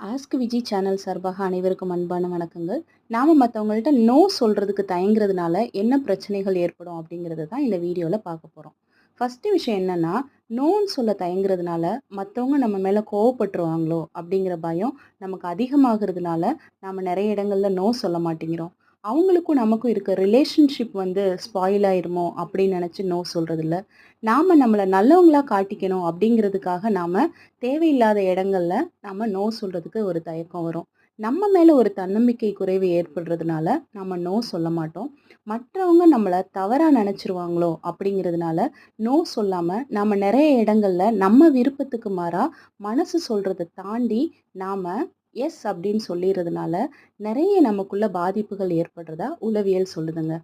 Ask Viji channel சார்பாக அனைவருக்கும் அன்பான வணக்கங்கள். நாம் மற்றவங்கள்ட்ட நோ சொல்கிறதுக்கு தயங்குறதுனால என்ன பிரச்சனைகள் ஏற்படும் அப்படிங்கிறது தான் இந்த வீடியோவில் பார்க்க போகிறோம் ஃபர்ஸ்ட்டு விஷயம் என்னன்னா, நோன்னு சொல்ல தயங்குறதுனால மற்றவங்க நம்ம மேலே கோவப்பட்டுருவாங்களோ அப்படிங்கிற பயம் நமக்கு அதிகமாகிறதுனால, நாம் நிறைய இடங்களில் நோ சொல்ல மாட்டேங்கிறோம். அவங்களுக்கும் நமக்கும் இருக்க ரிலேஷன்ஷிப் வந்து ஸ்பாயில் ஆயிருமோ அப்படின்னு நினச்சி நோ சொல்றதில்ல. நாம நம்மளை நல்லவங்களா காட்டிக்கணும் அப்படிங்கிறதுக்காக நாம் தேவையில்லாத இடங்களில் நாம் நோ சொல்கிறதுக்கு ஒரு தயக்கம் வரும். நம்ம மேலே ஒரு தன்னம்பிக்கை குறைவு ஏற்படுறதுனால நம்ம நோ சொல்ல மாட்டோம். மற்றவங்க நம்மளை தவறாக நினச்சிருவாங்களோ அப்படிங்கிறதுனால நோ சொல்லாமல் நாம் நிறைய இடங்களில் நம்ம விருப்பத்துக்கு மாறாக மனசு சொல்கிறத தாண்டி நாம் எஸ் அப்படின்னு சொல்லிடுறதுனால நிறைய நமக்குள்ள பாதிப்புகள் ஏற்படுறதா உளவியல் சொல்லுதுங்க.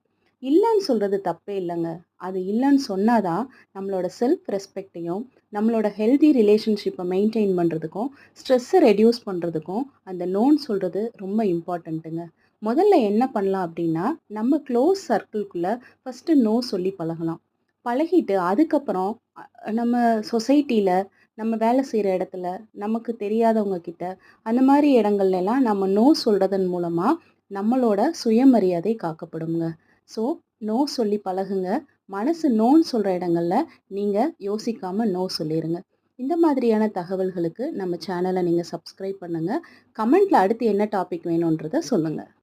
இல்லைன்னு சொல்கிறது தப்பே இல்லைங்க அது இல்லைன்னு சொன்னால் தான் நம்மளோட செல்ஃப் ரெஸ்பெக்ட்டையும், நம்மளோட ஹெல்தி ரிலேஷன்ஷிப்பை மெயின்டைன் பண்ணுறதுக்கும் ஸ்ட்ரெஸ்ஸை ரெடியூஸ் பண்ணுறதுக்கும் அந்த நோன் சொல்கிறது ரொம்ப இம்பார்ட்டண்ட்டுங்க முதல்ல என்ன பண்ணலாம் அப்படின்னா, நம்ம க்ளோஸ் சர்க்கிள்குள்ளே ஃபர்ஸ்ட்டு நோ சொல்லி பழகலாம். பழகிட்டு அதுக்கப்புறம் நம்ம சொசைட்டியில் நம்ம வேலை செய்கிற இடத்துல, நமக்கு தெரியாதவங்க கிட்ட, அந்த மாதிரி இடங்கள்லலாம் நம்ம நோ சொல்கிறதன் மூலமாக நம்மளோட சுயமரியாதை காக்கப்படுங்க. ஸோ நோ சொல்லி பழகுங்க. மனசு நோன்னு சொல்கிற இடங்கள்ல நீங்கள் யோசிக்காமல் நோ சொல்லிடுங்க இந்த மாதிரியான தகவல்களுக்கு நம்ம சேனலை நீங்கள் சப்ஸ்கிரைப் பண்ணுங்கள் கமெண்ட்டில் அடுத்து என்ன டாபிக் வேணுன்றதை சொல்லுங்கள்